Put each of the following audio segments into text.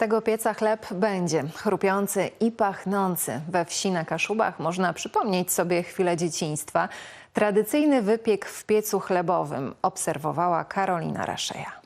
Tego pieca chleb będzie, chrupiący i pachnący. We wsi na Kaszubach można przypomnieć sobie chwilę dzieciństwa. Tradycyjny wypiek w piecu chlebowym obserwowała Karolina Raszeja.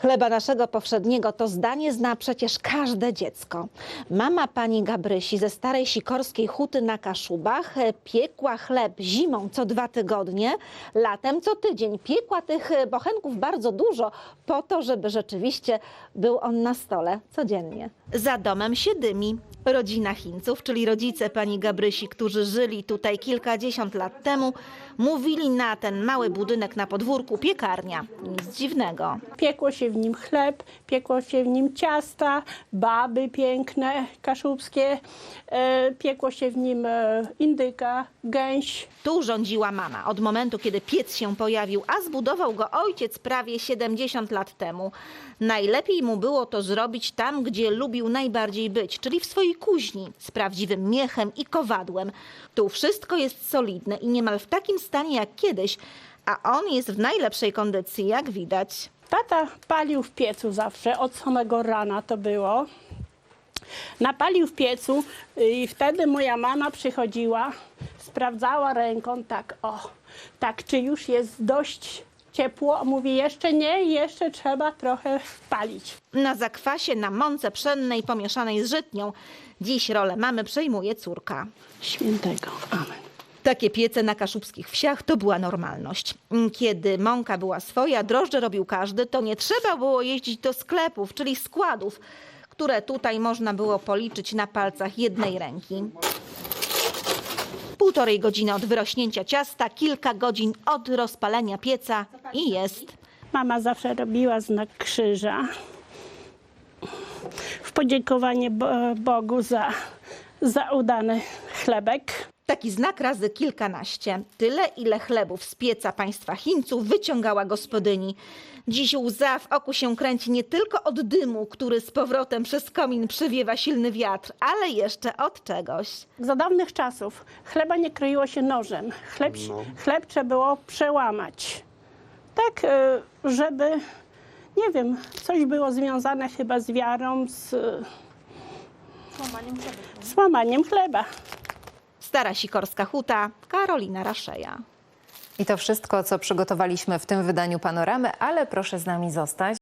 Chleba naszego powszedniego to zdanie zna przecież każde dziecko. Mama pani Gabrysi ze starej sikorskiej huty na Kaszubach e, piekła chleb zimą co dwa tygodnie, latem co tydzień. Piekła tych e, bochenków bardzo dużo po to, żeby rzeczywiście był on na stole codziennie. Za domem się dymi. Rodzina Chińców, czyli rodzice pani Gabrysi, którzy żyli tutaj kilkadziesiąt lat temu, mówili na ten mały budynek na podwórku piekarnia. Nic dziwnego. Piekło się w nim chleb, piekło się w nim ciasta, baby piękne, kaszubskie, e, piekło się w nim e, indyka, gęś. Tu rządziła mama od momentu, kiedy piec się pojawił, a zbudował go ojciec prawie 70 lat temu. Najlepiej mu było to zrobić tam, gdzie lubił najbardziej być, czyli w swojej kuźni z prawdziwym miechem i kowadłem. Tu wszystko jest solidne i niemal w takim stanie jak kiedyś, a on jest w najlepszej kondycji, jak widać. Tata palił w piecu zawsze, od samego rana to było. Napalił w piecu i wtedy moja mama przychodziła, sprawdzała ręką tak, o, tak, czy już jest dość ciepło. Mówi, jeszcze nie, jeszcze trzeba trochę wpalić. Na zakwasie, na mące pszennej pomieszanej z żytnią. Dziś rolę mamy przejmuje córka. Świętego. Amen. Takie piece na kaszubskich wsiach to była normalność. Kiedy mąka była swoja, drożdże robił każdy, to nie trzeba było jeździć do sklepów, czyli składów, które tutaj można było policzyć na palcach jednej ręki. Półtorej godziny od wyrośnięcia ciasta, kilka godzin od rozpalenia pieca i jest. Mama zawsze robiła znak krzyża w podziękowanie Bo- Bogu za, za udany chlebek. Taki znak razy kilkanaście. Tyle, ile chlebów z pieca państwa Chińców wyciągała gospodyni. Dziś łza w oku się kręci nie tylko od dymu, który z powrotem przez komin przywiewa silny wiatr, ale jeszcze od czegoś. Za dawnych czasów chleba nie kroiło się nożem. Chleb, chleb trzeba było przełamać. Tak, e, żeby, nie wiem, coś było związane chyba z wiarą, z z łamaniem chleba. Stara Sikorska Huta, Karolina Raszeja. I to wszystko, co przygotowaliśmy w tym wydaniu Panoramy, ale proszę z nami zostać.